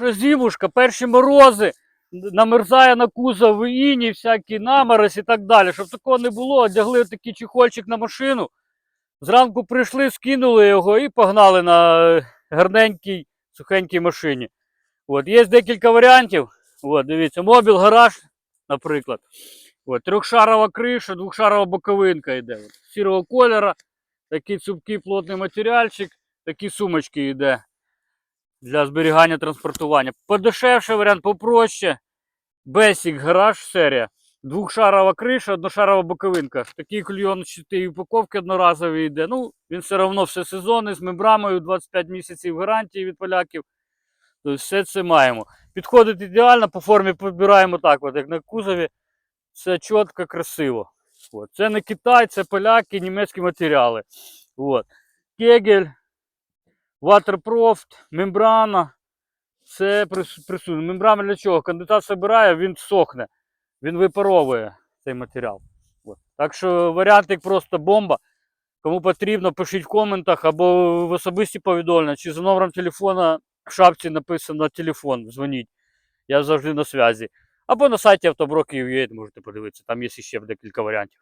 Вже зимушка, перші морози, намерзає на кузов іні, всякі наморозь і так далі. Щоб такого не було, одягли такий чехольчик на машину. Зранку прийшли, скинули його і погнали на е, гарненькій, сухенькій машині. От, є декілька варіантів. От, дивіться, мобіл, гараж, наприклад. От, трьохшарова криша, двохшарова боковинка йде. От, сірого кольора, такий цупкий плотний матеріальчик, такі сумочки йде для зберігання транспортування. Подешевший варіант, попроще. Basic гараж серія. Двохшарова криша, одношарова боковинка. Такі клейончаті упаковки одноразові йде. Ну, він все одно все сезонний, з мембрамою 25 місяців гарантії від поляків. Тобто все це маємо. Підходить ідеально, по формі підбираємо так, от, як на кузові. Все чітко, красиво. От. Це не Китай, це поляки, німецькі матеріали. От. Кегель, Waterproft, мембрана. Це прис- присутнє. Мембрана для чого? Конденсат збирає, він сохне, він випаровує цей матеріал. От. Так що варіантик просто бомба. Кому потрібно, пишіть в коментах або в особисті повідомлення, чи за номером телефона в шапці написано телефон, дзвоніть. Я завжди на зв'язі. Або на сайті автоброків можете подивитися, там є ще декілька варіантів.